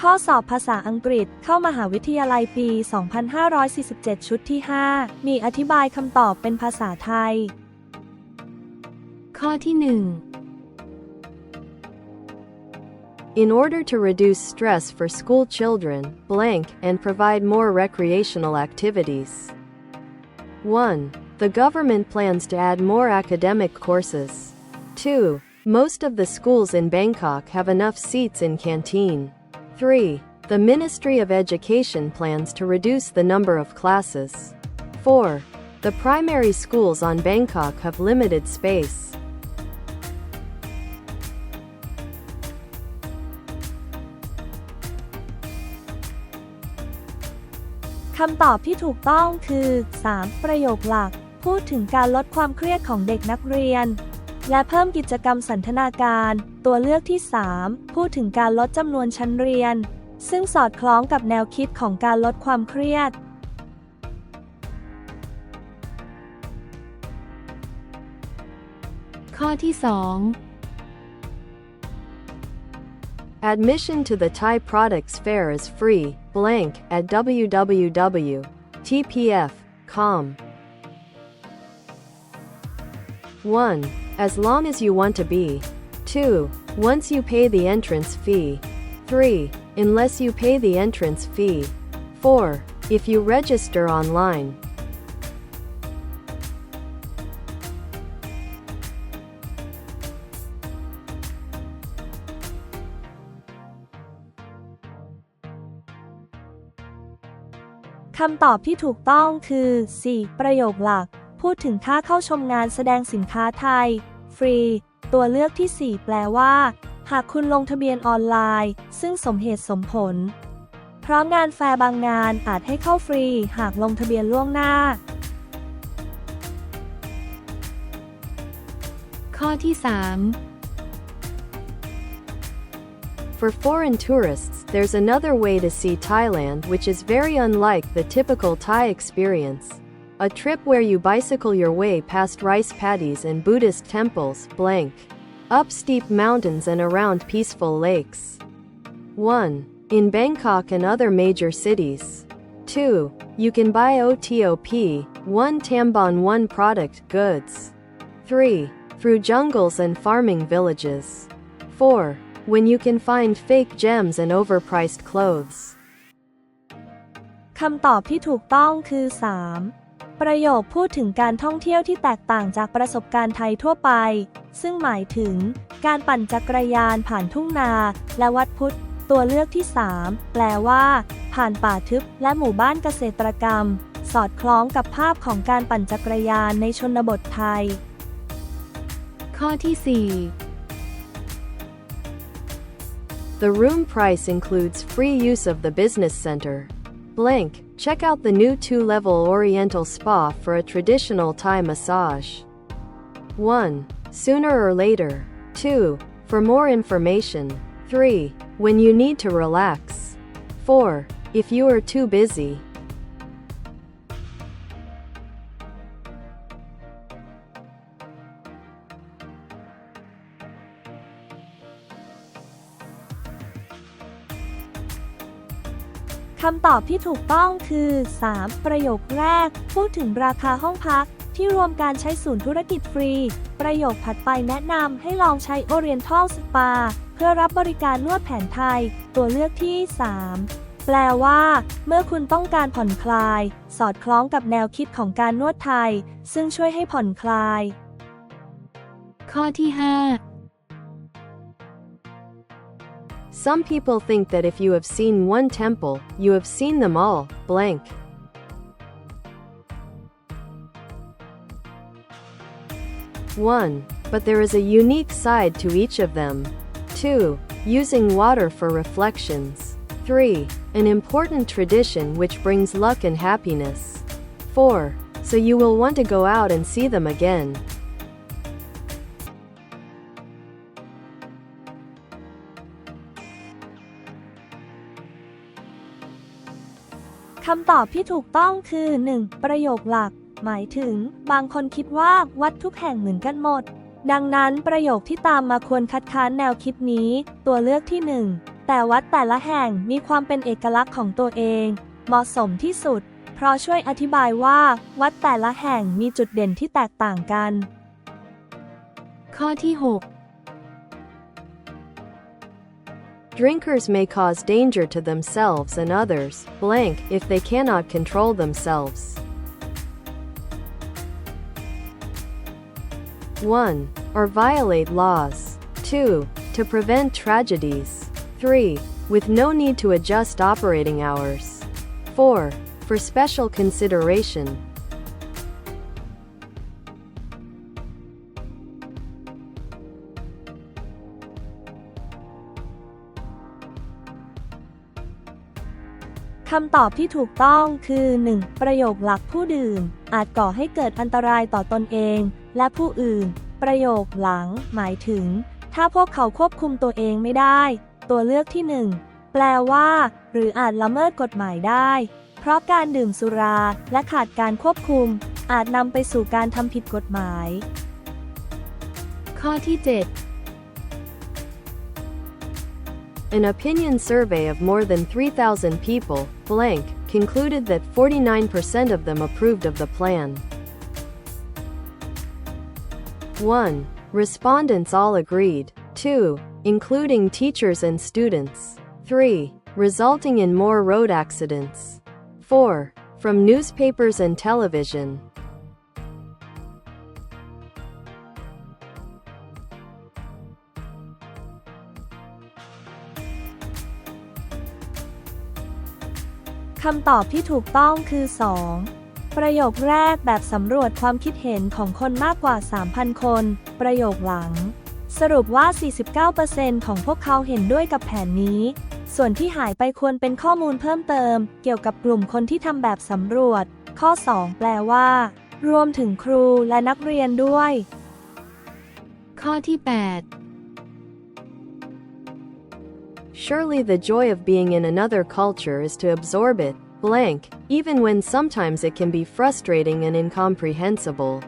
ข้อสอบภาษาอังกฤษเข้ามหาวิทยาลัยปี 2547 ชุดที่ 5 มีอธิบายคำตอบเป็นภาษาไทย ข้อที่หนึ่ง In order to reduce stress for school children, blank, and provide more recreational activities. 1. The government plans to add more academic courses. 2. Most of the schools in Bangkok have enough seats in canteen. 3. The Ministry of Education plans to reduce the number of classes. 4. The primary schools on Bangkok have limited space. คำตอบที่ถูกต้องคือ 3. ประโยคหลัก พูดถึงการลดความเครียดของเด็กนักเรียน และเพิ่มกิจกรรมสันทนาการ ตัวเลือกที่ 3 พูดถึงการลดจำนวนชั้นเรียน ซึ่งสอดคล้องกับแนวคิดของการลดความเครียด ข้อที่สอง Admission to the Thai Products Fair is free, blank, at www.tpf.com. 1. As long as you want to be. 2. Once you pay the entrance fee. 3. Unless you pay the entrance fee. 4. If you register online. คำตอบที่ถูกต้องคือ 4. ประโยคหลัก พูดถึงค่าเข้าชมงานแสดงสินค้าไทย ฟรี ตัวเลือกที่ 4 แปลว่า หากคุณลงทะเบียนออนไลน์ ซึ่งสมเหตุสมผล พราะงานแฟร์บางงานอาจให้เข้าฟรี หากลงทะเบียนล่วงหน้า ข้อที่สาม For foreign tourists, there's another way to see Thailand which is very unlike the typical Thai experience. A trip where you bicycle your way past rice paddies and Buddhist temples, blank. Up steep mountains and around peaceful lakes. 1. In Bangkok and other major cities. 2. You can buy OTOP, 1 Tambon 1 product goods. 3. Through jungles and farming villages. 4. When you can find fake gems and overpriced clothes. คำตอบที่ถูกต้องคือ 3. ประโยคพูดถึงการท่องเที่ยวที่แตกต่างจากประสบการณ์ไทยทั่วไป ซึ่งหมายถึง การปั่นจักรยานผ่านทุ่งนา และวัดพุทธ ตัวเลือกที่ 3 แปลว่า ผ่านป่าทึบและหมู่บ้านเกษตรกรรม สอดคล้องกับภาพของการปั่นจักรยานในชนบทไทย ข้อที่สี่ The room price includes free use of the business center. Blank, check out the new two-level Oriental spa for a traditional Thai massage. 1. Sooner or later. 2. For more information. 3. When you need to relax. 4. If you are too busy. คำตอบที่ถูกต้องคือ 3 ประโยคแรก พูดถึงราคาห้องพัก ที่รวมการใช้ศูนย์ธุรกิจฟรี ประโยคถัดไปแนะนำให้ลองใช้ Oriental Spa เพื่อรับบริการนวดแผนไทย ตัวเลือกที่ 3 แปลว่า เมื่อคุณต้องการผ่อนคลาย สอดคล้องกับแนวคิดของการนวดไทย ซึ่งช่วยให้ผ่อนคลาย ข้อที่ 5 Some people think that if you have seen one temple, you have seen them all, blank. One, but there is a unique side to each of them. Two, using water for reflections. Three, an important tradition which brings luck and happiness. Four, so you will want to go out and see them again. คำตอบที่ถูกต้องคือ 1. ประโยคหลัก หมายถึง บางคนคิดว่าวัดทุกแห่งเหมือนกันหมด ดังนั้นประโยคที่ตามมาควรคัดค้านแนวคิดนี้ ตัวเลือกที่แต่วัดแต่ละแห่งมีความเป็นเอกลักษณ์ของตัวเอง เหมาะสมที่สุด เพราะช่วยอธิบายว่า วัดแต่ละแห่งมีจุดเด่นที่แตกต่างกัน ข้อที่ Drinkers may cause danger to themselves and others, blank, if they cannot control themselves. 1. Or violate laws. 2. To prevent tragedies. 3. With no need to adjust operating hours. 4. For special consideration. คำตอบที่ถูกต้องคือ 1. ประโยคหลักผู้ดื่ม อาจก่อให้เกิดอันตรายต่อตนเอง และผู้อื่น ประโยคหลัง หมายถึง ถ้าพวกเขาควบคุมตัวเองไม่ได้ ตัวเลือกที่ 1 แปลว่า หรืออาจละเมิดกฎหมายได้ เพราะการดื่มสุราและขาดการควบคุม อาจนำไปสู่การทำผิดกฎหมาย ข้อที่ 7 An opinion survey of more than 3,000 people, blank, concluded that 49% of them approved of the plan. 1. Respondents all agreed. 2. Including teachers and students. 3. Resulting in more road accidents. 4. From newspapers and television. คำตอบที่ถูกต้องคือ 2. ประโยคแรกแบบสำรวจความคิดเห็นของคนมากกว่า 3,000 คน ประโยคหลัง สรุปว่า 49%ของพวกเขาเห็นด้วยกับแผนนี้ ส่วนที่หายไปควรเป็นข้อมูลเพิ่มเติม เกี่ยวกับกลุ่มคนที่ทำแบบสำรวจ ข้อ 2 แปลว่า รวมถึงครูและนักเรียนด้วย ข้อที่ 8 Surely the joy of being in another culture is to absorb it, blank, even when sometimes it can be frustrating and incomprehensible.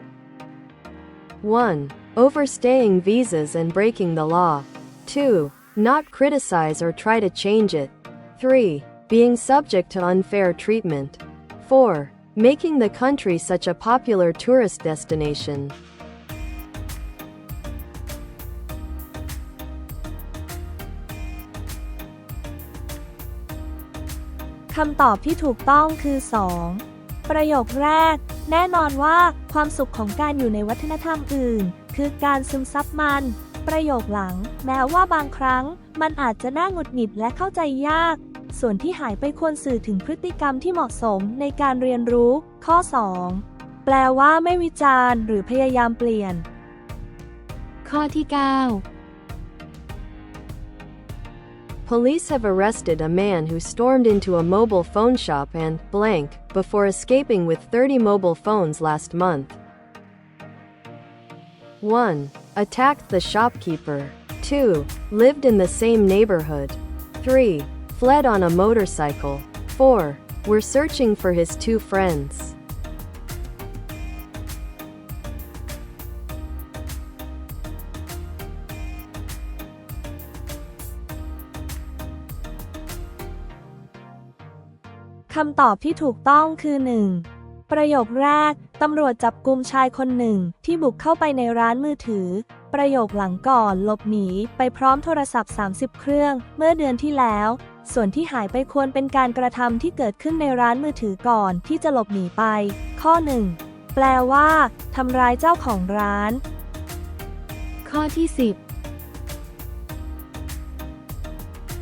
1. Overstaying visas and breaking the law. 2. Not criticize or try to change it. 3. Being subject to unfair treatment. 4. Making the country such a popular tourist destination. คำตอบที่ถูกต้องคือ 2. ประโยคแรก แน่นอนว่าความสุขของการอยู่ในวัฒนธรรมอื่น คือการซึมซับมัน ประโยคหลัง แม้ว่าบางครั้ง มันอาจจะน่าหงุดหงิดและเข้าใจยาก ส่วนที่หายไปควรสื่อถึงพฤติกรรมที่เหมาะสมในการเรียนรู้ ข้อ 2 แปลว่าไม่วิจารณ์ หรือพยายามเปลี่ยน ข้อที่ 9 Police have arrested a man who stormed into a mobile phone shop and blank before escaping with 30 mobile phones last month. 1. Attacked the shopkeeper. 2. Lived in the same neighborhood. 3. Fled on a motorcycle. 4. Were searching for his two friends. คำตอบที่ถูกต้องคือ 1. ประโยคแรก ตำรวจจับกลุ่มชายคนหนึ่งที่บุกเข้าไปในร้านมือถือ ประโยคหลังก่อนหลบหนีไปพร้อมโทรศัพท์ 30 เครื่อง เมื่อเดือนที่แล้ว ส่วนที่หายไปควรเป็นการกระทำที่เกิดขึ้นในร้านมือถือก่อนที่จะหลบหนีไป ข้อ 1 แปลว่าทำร้ายเจ้าของร้าน ข้อที่ 10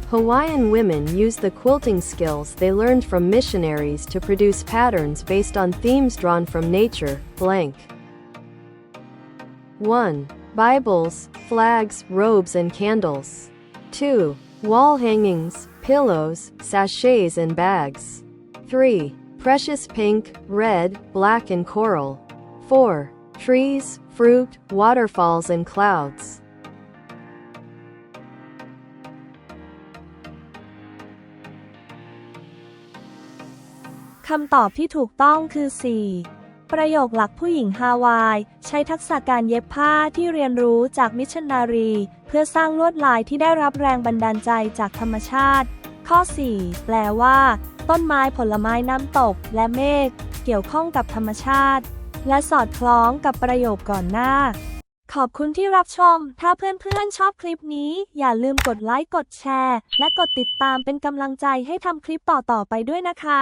Hawaiian women use the quilting skills they learned from missionaries to produce patterns based on themes drawn from nature, blank. 1. Bibles, flags, robes, and candles. 2. Wall hangings, pillows, sachets, and bags. 3. Precious pink, red, black, and coral. 4. Trees, fruit, waterfalls, and clouds. คำตอบที่ถูกต้องคือ 4. ประโยคหลักผู้หญิงฮาวาย ใช้ทักษะการเย็บผ้าที่เรียนรู้จากมิชชันนารี เพื่อสร้างลวดลายที่ได้รับแรงบันดาลใจจากธรรมชาติ ข้อ 4 แปลว่า ต้นไม้ผลไม้น้ำตก และเมฆเกี่ยวข้องกับธรรมชาติ และสอดคล้องกับประโยคก่อนหน้า ขอบคุณที่รับชม ถ้าเพื่อนๆชอบคลิปนี้ อย่าลืมกดไลค์กดแชร์ และกดติดตามเป็นกำลังใจให้ทำคลิปต่อๆไปด้วยนะคะ